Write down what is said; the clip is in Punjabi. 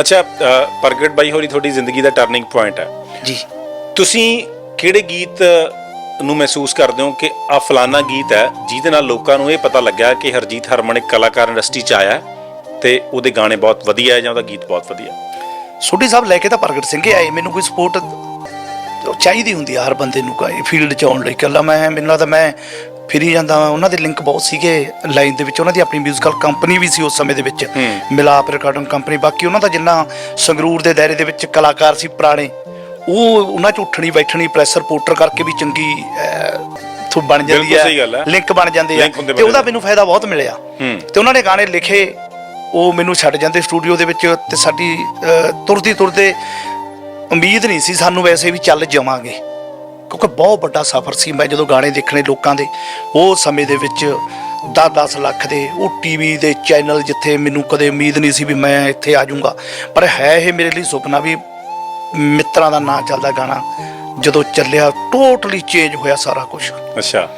ਅੱਛਾ ਅ, ਪ੍ਰਗਟ ਬਾਈ ਹੋਰੀ ਤੁਹਾਡੀ ਜ਼ਿੰਦਗੀ ਦਾ ਟਰਨਿੰਗ ਪੁਆਇੰਟ ਹੈ। ਜੀ। ਤੁਸੀਂ ਕਿਹੜੇ ਗੀਤ ਨੂੰ ਮਹਿਸੂਸ ਕਰਦੇ ਹੋ ਕਿ ਆ ਫਲਾਨਾ ਗੀਤ ਹੈ ਜਿਹਦੇ ਨਾਲ ਲੋਕਾਂ ਨੂੰ ਇਹ ਪਤਾ ਲੱਗਿਆ ਕਿ ਹਰਜੀਤ ਹਰਮਨ ਇੱਕ ਕਲਾਕਾਰ ਇੰਡਸਟਰੀ 'ਚ ਆਇਆ ਹੈ ਤੇ ਉਹਦੇ ਗਾਣੇ ਬਹੁਤ ਵਧੀਆ ਹੈ ਜਾਂ ਉਹਦਾ ਗੀਤ ਬਹੁਤ ਵਧੀਆ ਹੈ? ਸੋਢੀ ਸਾਹਿਬ ਲੈ ਕੇ ਤਾਂ ਪ੍ਰਗਟ ਸਿੰਘ ਹੀ ਆਏ ਮੈਨੂੰ ਕੋਈ ਸਪੋਰਟ ਚਾਹੀਦੀ ਹੁੰਦੀ ਆ ਹਰ ਬੰਦੇ ਨੂੰ ਕੋਈ ਫੀਲਡ 'ਚ ਆਉਣ ਲਈ। ਇਕੱਲਾ ਮੈਂ ਮੈਨੂੰ ਲੱਗਦਾ ਮੈਂ ਫਿਰੀ ਜਾਂਦਾ ਵਾਂ। ਉਹਨਾਂ ਦੇ ਲਿੰਕ ਬਹੁਤ ਸੀਗੇ ਲਾਈਨ ਦੇ ਵਿੱਚ। ਉਹਨਾਂ ਦੀ ਆਪਣੀ ਮਿਊਜ਼ੀਕਲ ਕੰਪਨੀ ਵੀ ਸੀ ਉਸ ਸਮੇਂ ਦੇ ਵਿੱਚ। ਹੂੰ। ਮਿਲਾਪ ਰਿਕਾਰਡਿੰਗ ਕੰਪਨੀ ਬਾਕੀ ਉਹਨਾਂ ਦਾ ਜਿੰਨਾ ਸੰਗਰੂਰ ਦੇ ਦਾਇਰੇ ਦੇ ਵਿੱਚ ਕਲਾਕਾਰ ਸੀ ਪੁਰਾਣੇ ਉਹ ਉਹਨਾਂ 'ਚ ਉੱਠਣੀ ਬੈਠਣੀ ਪ੍ਰੈਸ ਰਿਪੋਰਟਰ ਕਰਕੇ ਵੀ ਚੰਗੀ ਥੋ ਬਣ ਜਾਂਦੀ ਹੈ। ਲਿੰਕ ਬਣ ਜਾਂਦੇ ਆ। ਤੇ ਉਹਦਾ ਮੈਨੂੰ ਫਾਇਦਾ ਬਹੁਤ ਮਿਲਿਆ। ਹੂੰ। ਤੇ ਉਹਨਾਂ ਨੇ ਗਾਣੇ ਲਿਖੇ ਉਹ ਮੈਨੂੰ ਛੱਡ ਜਾਂਦੇ ਸਟੂਡੀਓ ਦੇ ਵਿੱਚ ਤੇ ਸਾਡੀ ਤੁਰਦੀ ਤੁਰਦੇ ਉਮੀਦ ਨਹੀਂ ਸੀ ਸਾਨੂੰ ਵੈਸੇ ਵੀ ਚੱਲ ਜਾਵਾਂਗੇ। ਕਿਉਂਕਿ ਬਹੁਤ ਵੱਡਾ ਸਫ਼ਰ ਸੀ ਮੈਂ ਜਦੋਂ ਗਾਣੇ ਦੇਖਣੇ ਲੋਕਾਂ ਦੇ, ਉਹ ਸਮੇਂ ਦੇ ਵਿੱਚ 10-10 ਲੱਖ ਦੇ, ਉਹ ਟੀਵੀ ਦੇ ਚੈਨਲ ਜਿੱਥੇ ਮੈਨੂੰ ਕਦੇ ਉਮੀਦ ਨਹੀਂ ਸੀ ਵੀ ਮੈਂ ਇੱਥੇ ਆ ਜਾਊਂਗਾ। ਪਰ ਹੈ ਇਹ ਮੇਰੇ ਲਈ ਸੁਪਨਾ ਵੀ ਮਿੱਤਰਾਂ ਦਾ ਨਾਂ ਚੱਲਦਾ ਗਾਣਾ, ਜਦੋਂ ਚੱਲਿਆ ਟੋਟਲੀ ਚੇਂਜ ਹੋਇਆ ਸਾਰਾ ਕੁਝ ਅੱਛਾ।